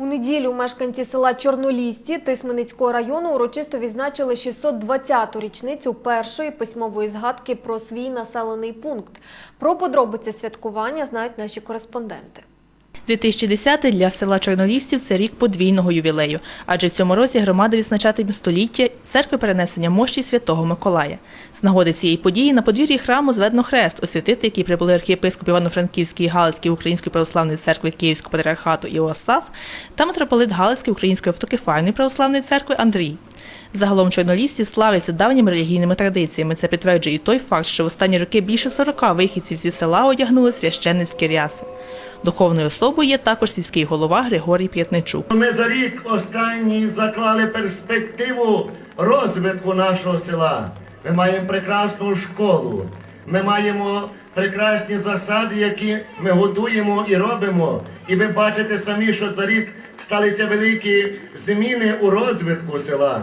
У неділю мешканці села Чорнолісті Тисменицького району урочисто відзначили 620-ту річницю першої письмової згадки про свій населений пункт. Про подробиці святкування знають наші кореспонденти. 2010 для села Чорнолістів це рік подвійного ювілею, адже в цьому році громада відзначатиме століття церкви перенесення мощі святого Миколая. З нагоди цієї події на подвір'ї храму зведено хрест, освятити, який прибули архієпископ Івано-Франківський Галицький Української православної церкви Київського патріархату Іосаф та митрополит Галицької Української автокефальної православної церкви Андрій. Загалом чорнолісці славляться давніми релігійними традиціями. Це підтверджує і той факт, що в останні роки більше 40 вихідців зі села одягнули священницькі ряси. Духовною особою є також сільський голова Григорій П'ятничук. Ми за рік останній заклали перспективу розвитку нашого села. Ми маємо прекрасну школу. Ми маємо прекрасні засади, які ми готуємо і робимо. І ви бачите самі, що за рік сталися великі зміни у розвитку села.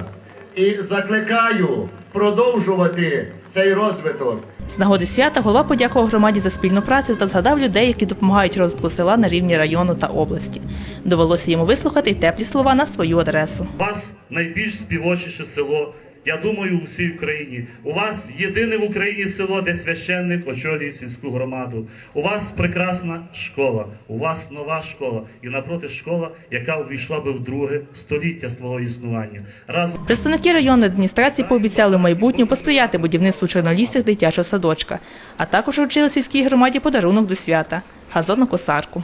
І закликаю продовжувати цей розвиток. З нагоди свята голова подякував громаді за спільну працю та згадав людей, які допомагають розвитку села на рівні району та області. Довелося йому вислухати й теплі слова на свою адресу. У вас найбільш співочіше село. Я думаю, у всій Україні. У вас єдине в Україні село, де священник очолює сільську громаду. У вас прекрасна школа, у вас нова школа, і напроти школа, яка увійшла би в друге століття свого існування. Разом Представники районної адміністрації пообіцяли в майбутньому посприяти будівництву чорнолісцях дитячого садочка, а також вручили сільській громаді подарунок до свята газонну косарку.